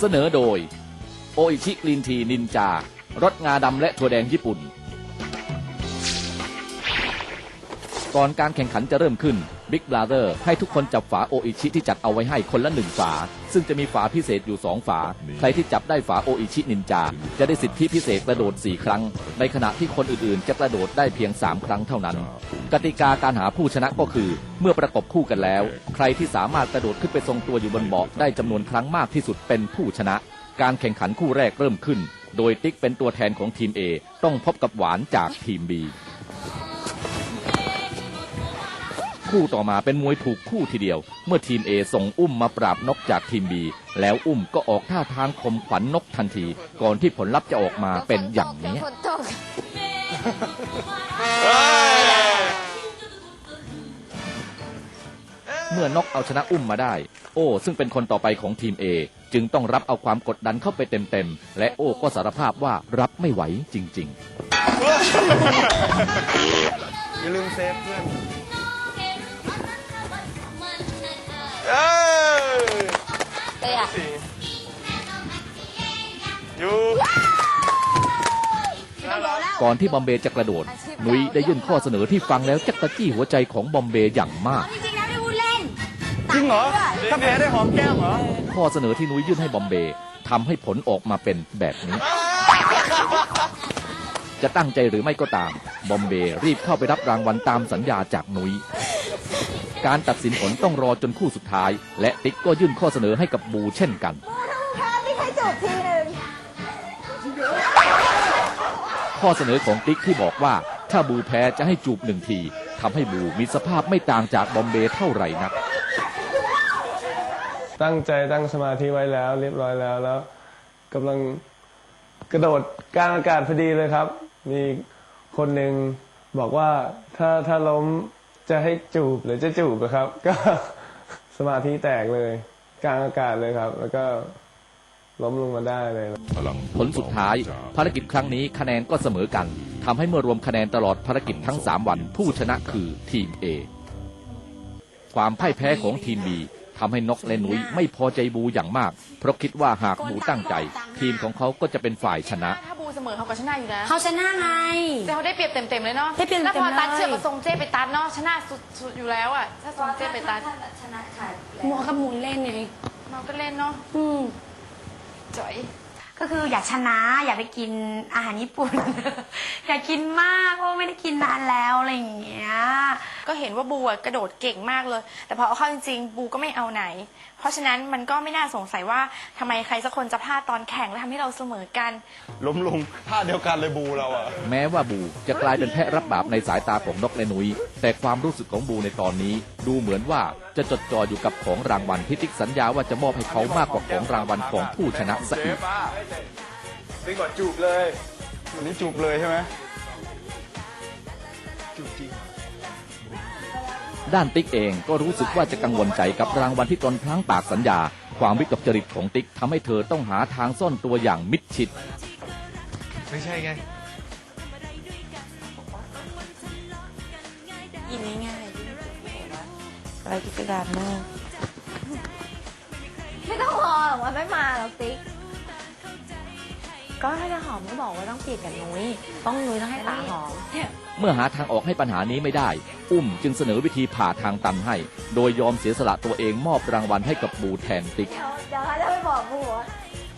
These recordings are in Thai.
เสนอโดย โออิชิกลินทีนินจารสงาดำและถั่วแดงญี่ปุ่น ก่อนการแข่งขันจะเริ่มขึ้น Big Brother ให้ทุกคนจับฝาโออิชิที่จัดเอาไว้ให้คนละหนึ่งฝา ซึ่งจะมีฝาพิเศษอยู่ 2 ฝา ใครที่จับได้ฝาโออิชินินจา จะได้สิทธิพิเศษกระโดด 4 ครั้ง ในขณะที่คนอื่นๆ จะกระโดดได้เพียง 3 ครั้งเท่านั้น กติกาการหาผู้ชนะก็คือ เมื่อประกบคู่กันแล้ว ใครที่สามารถกระโดดขึ้นไปทรงตัวอยู่บนเบาะได้จำนวนครั้งมากที่สุดเป็นผู้ชนะ การแข่งขันคู่แรกเริ่มขึ้น โดยติ๊กเป็นตัวแทนของทีม A ต้องพบกับหวานจากทีม B คู่ต่อมาเป็นมวยถูกคู่ทีเดียว เมื่อทีม A ส่งอุ้มมาปราบนกจากทีม B แล้วอุ้มก็ออกท่าทางข่มขวัญนกทันที ก่อนที่ผลลัพธ์จะออกมาเป็นอย่างนี้ ฝนตกเมื่อนกเอาชนะอุ้มมาได้ โอ้ซึ่งเป็นคนต่อไปของทีม A จึงต้องรับเอาความกดดันเข้าไปเต็มๆ และโอ้ก็สารภาพว่ารับไม่ไหวจริง ๆ อย่าลืมเซฟเพื่อน เลยอะอยู่น่ารักๆก่อนที่บอมเบย์จะกระโดดนุ้ยได้ยื่นข้อเสนอที่ฟังแล้วจักกระจี้หัวใจของบอมเบย์อย่างมาก จริงๆแล้วพี่วุ้นเล่นจริงเหรอถ้าแพ้ได้หอมแก้มเหรอข้อเสนอที่นุ้ยยื่นให้บอมเบย์ทำให้ผลออกมาเป็นแบบนี้ จะตั้งใจหรือไม่ก็ตาม บอมเบย์รีบเข้าไปรับรางวัลตามสัญญาจากนุ้ย การตัดสินผลต้องรอจนคู่สุดท้าย และติ๊กก็ยื่นข้อเสนอให้กับบูเช่นกันไม่เคยจูบทีหนึ่งข้อเสนอของติ๊กที่บอกว่า ถ้าบูแพ้จะให้จูบหนึ่งทีทำให้บูมีสภาพไม่ต่างจากบอมเบย์เท่าไหร่นัก ตั้งใจตั้งสมาธิไว้แล้ว เรียบร้อยแล้วแล้วกำลังกระโดดกลางอากาศพอดีเลยครับ มีคนหนึ่งบอกว่าถ้าถ้าล้ม จะให้จูบหรือจะจูบอะครับ ก็สมาธิแตกเลย กลางอากาศเลยครับ แล้วก็ล้มลงมาได้เลย ผลสุดท้ายภารกิจครั้งนี้คะแนนก็เสมอกันทำให้เมื่อรวมคะแนนตลอดภารกิจทั้ง 3 วัน ผู้ชนะคือทีม A ความพ่ายแพ้ของทีม B ทำให้นกและหนุยไม่พอใจบูอย่างมาก เพราะคิดว่าหากบูตั้งใจ ทีมของเขาก็จะเป็นฝ่ายชนะ เสมอเขาก็ชนะอยู่นะเขาชนะไง แต่เขาได้เปรียบเต็มๆเลยเนาะได้เปรียบแล้วพอเต็มๆเลยตัดเชือกกับทรงเจ้ไปตัดเนาะชนะสุดๆอยู่แล้วอะถ้าทรงเจ้ไปตัดชนะค่ะหมูกับหมูเล่นไงเราก็เล่นเนาะอืมจ่อยก็คืออยากชนะอยากไปกินอาหารญี่ปุ่น อยากกินมากเพราะว่าไม่ได้กินนานแล้วอะไรอย่างเงี้ย ก็เห็นว่าบูอะกระโดดเก่งมากเลย แต่พอเอาเข้าจริงๆบูก็ไม่เอาไหน เพราะฉะนั้นมันก็ไม่น่าสงสัยว่าทำไมใครสักคนจะพลาดตอนแข่งแล้วทำให้เราเสมอกัน ล้มลงท่าเดียวกันเลยบูเราอะแม้ว่าบูจะกลายเป็นแพะรับบาปในสายตาของนกและหนุย แต่ความรู้สึกของบูในตอนนี้ ดูเหมือนว่าจะจดจ่ออยู่กับของรางวัลที่ติ๊กสัญญาว่าจะมอบให้เขามากกว่าของรางวัลของผู้ชนะซะอีกดีกว่าจูบเลย วันนี้จูบเลยใช่ไหมจูบจริง ด้านติ๊กเองก็รู้สึกว่าจะกังวลใจกับรางวัลที่ตนพลั้งปากสัญญา ความวิกลจริตของติ๊กทำให้เธอต้องหาทางซ่อนตัวอย่างมิดชิด ไม่ใช่ไงยินง่ายๆอะไรที่กระดาษมากไม่ต้องรอหรอกมันไม่มาหรอกติ๊ก ก็ถ้าจะหอมก็บอกว่าต้องเปลี่ยนกับนุ้ย ต้องนุ้ยต้องให้ป๋าหอม เมื่อหาทางออกให้ปัญหานี้ไม่ได้ อุ้มจึงเสนอวิธีผ่าทางตันให้ โดยยอมเสียสละตัวเองมอบรางวัลให้กับบูแทนติ๊ก เดี๋ยวเดี๋ยวเขาจะไปบอกบูว่า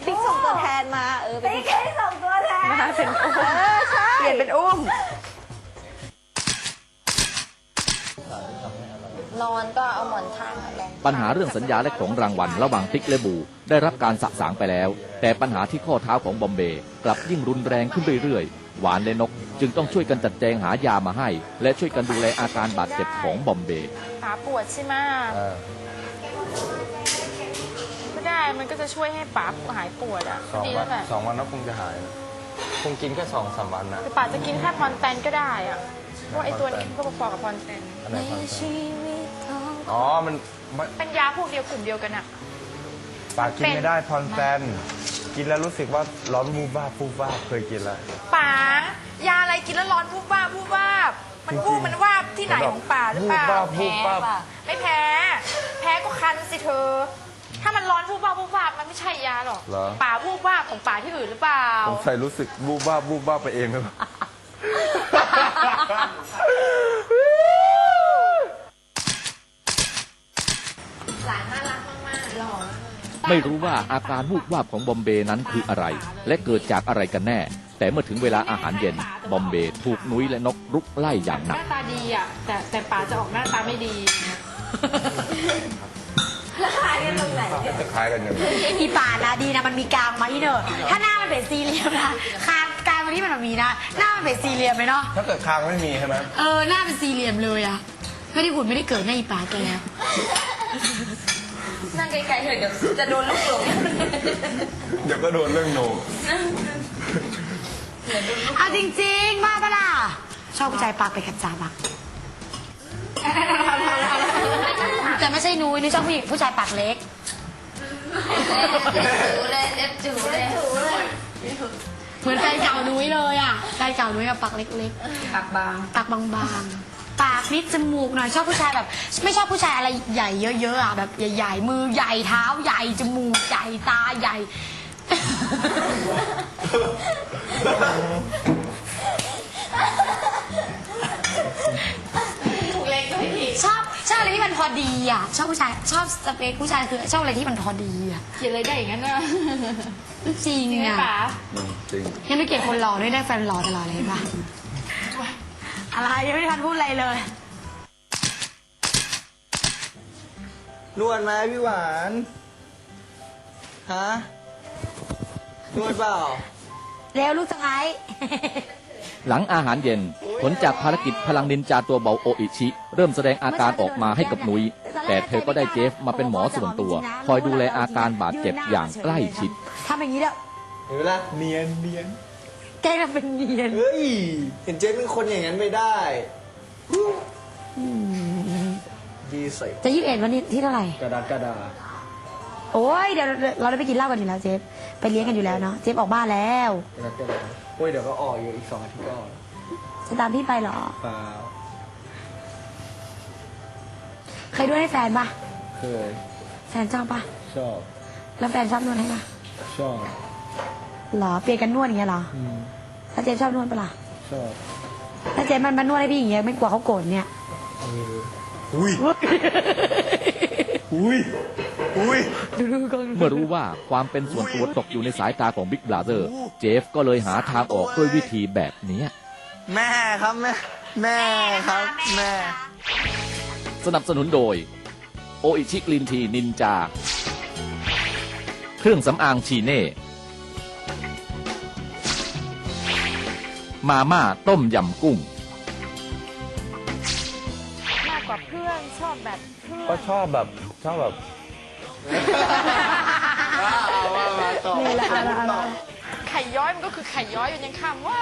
ติ๊กส่งตัวแทนมาเออติ๊กให้ส่งตัวแทนมาเป็นอุ้มเออใช่เปลี่ยนเป็นอุ้ม นอนก็เอาหมอนข้างอะลองปัญหาเรื่องสัญญาและของรางวัลระหว่างติ๊กและบูได้รับการสะสางไปแล้ว แต่ปัญหาที่ข้อเท้าของบอมเบย์กลับยิ่งรุนแรงขึ้นเรื่อยๆ หวานและนกจึงต้องช่วยกันจัดแจงหายามาให้ และช่วยกันดูแลอาการบาดเจ็บของบอมเบย์ขาปวดใช่ไหมก็ได้มันก็จะช่วยให้ป๋าหายปวดอะสองดีวัแล้วแหละนสองวันก็คงจะหายนะคงกินแค่สองสามวันนะ แต่ป๋าจะกินแค่พรแตนก็ได้อะเพราะว่าไอ้ตัวนี้ก็พอๆกับพรแตนอันไหนความแตชีนวิตของอ๋อ มันมันเป็นยาพวกเดียวกลุ่มเดียวกันอะ ปากกินไม่ได้พรแตน กินแล้วรู้สึกว่าร้อนวูบวาบวูบวาบเคยกินแล้ว ป๋ายาอะไรกินแล้วร้อนพูบวาบพูบวาบมันวูบมันวาบที่ไหนของป๋าหรือเปล่าวูบวาบวูบวาบ ไม่แพ้ แพ้ก็คันสิเธอ ถ้ามันร้อนวูบวาบวูบวาบมันไม่ใช่ยาหรอกเหรอป่าวูบวาบของป่าที่อื่นหรือเปล่าสงสัยรู้สึกบูบบ้าบบูบบ้าบไปเองหรือเปล่า หลานน่ารักมากๆหล่อ ไม่รู้ว่าอาการวูบวาบของบอมเบย์นั้นคืออะไร และเกิดจากอะไรกันแน่ แต่เมื่อถึงเวลาอาหารเย็น บอมเบย์ถูกนุ้ยและนกรุกไล่อย่างหหนัก น้าตาดีอะ แต่แต่ป่าจะออกหน้าตาไม่ดีจะคล้ายกันอย่างนี้อีป่านะดีนะมันมีกรามมาอีเนอะถ้าหน้ามันเป็นสี่เหลี่ยมนะคางกรามมันที่มันมีนะ หน้ามันเป็นสี่เหลี่ยมเลยเนาะ ถ้าเกิดคางไม่มีใช่ไหมเออหน้าเป็นสี่เหลี่ยมเลยอะไม่ได้ผุดไม่ได้เกิดหน้าอีป่าแก นั่งไกลๆเถอะเดี๋ยวจะโดนลูกหลงเดี๋ยวก็โดนเรื่องโหนกเอาจริงๆ มาปะล่ะ ชอบผู้ชายปากไปนกัดจาบักแต่ไม่ใช่นุ้ยนุ้ยชอบผู้หญิงผู้ชายปากเล็กเลยเล็บจูเลยเหมือนแฟนเก่านุ้ยเลยอะแฟนเก่านุ้ยกับปากเล็กๆปากบางปากบางๆ ปากนิดจมูกหน่อยชอบผู้ชายแบบ ไม่ชอบผู้ชายอะไรใหญ่เยอะๆอะแบบใหญ่ๆมือใหญ่เท้าใหญ่จมูกใหญ่ตาใหญ่เล็กไม่ผิดชอบชอบอะไรที่มันพอดีอะชอบผู้ชายชอบสเปคผู้ชายคือชอบอะไรที่มันพอดีอะเขียนอะไรได้อย่างนั้นนะจริงจริงไหมอะป๋าจริงยังไม่เกลียดคนหล่อด้วยได้แฟนหล่อตลอดเลยเห็นปะ อะไรยังไม่ทันพูดอะไรเลย นวดไหมพี่หวาน ฮะ นวดเปล่าเร็วลูกสะพ้าย หลังอาหารเย็น ผลจากภารกิจพลังนินจาตัวเบาโออิชิ เริ่มแสดงอาการออกมาให้กับนุ้ยแต่เธอก็ได้เจฟมาเป็นหมอส่วนตัว คอยดูแลอาการบาดเจ็บอย่างใกล้ชิด ทำอย่างนี้เด้อ เห็นไหมล่ะเนียนเนียน แกล้งทำเป็นเนียนเฮ้ย เห็นเจ๊เป็นคนอย่างนั้นไม่ได้ดีใส่จะยี่สิบเอ็ดวันนี้ที่เท่าไหร่ กระดาษกระดาษโอ้ยเดี๋ยวเราได้ไปกินเหล้ากันอยู่แล้วเจฟไปเลี้ยงกันอยู่แล้วเนาะเจฟออกบ้านแล้วกระดาษกระดาษโอ้ยเดี๋ยวก็ออกอยู่อีกสองอาทิตย์ก็ออกจะตามพี่ไปเหรอ เปล่าเคยด้วยให้แฟนปะเคยแฟนชอบปะชอบ แล้วแฟนชอบนวดให้ปะชอบ เหรอเปลี่ยนกันนวดอย่างเงี้ยเหรออืมแล้วเจฟชอบนวดปะล่ะชอบถ้าเจฟมันมานวดให้พี่อย่างเงี้ยไม่กลัวเขาโกรธเนี่ย เอออุ้ยอุ้ยอุ้ยเมื่อรู้ว่าความเป็นส่วนตัวตกอยู่ในสายตาของบิ๊กบราเ e อร์เจฟก็เลยหาทางออกด้วยวิธีแบบเนี้ย แม่ครับแม่แม่ครับแม่ สนับสนุนโดย โออิชิกลินทีนินจา เครื่องสำอางชีเน่ มาม่าต้มยำกุ้ง มากกว่าเพื่อนชอบแบบเพื่อนก็ชอบแบบชอบแบบว่ามาต่อไข่ย้อยมันก็คือไข่ย้อยอยู่ยังคำว่า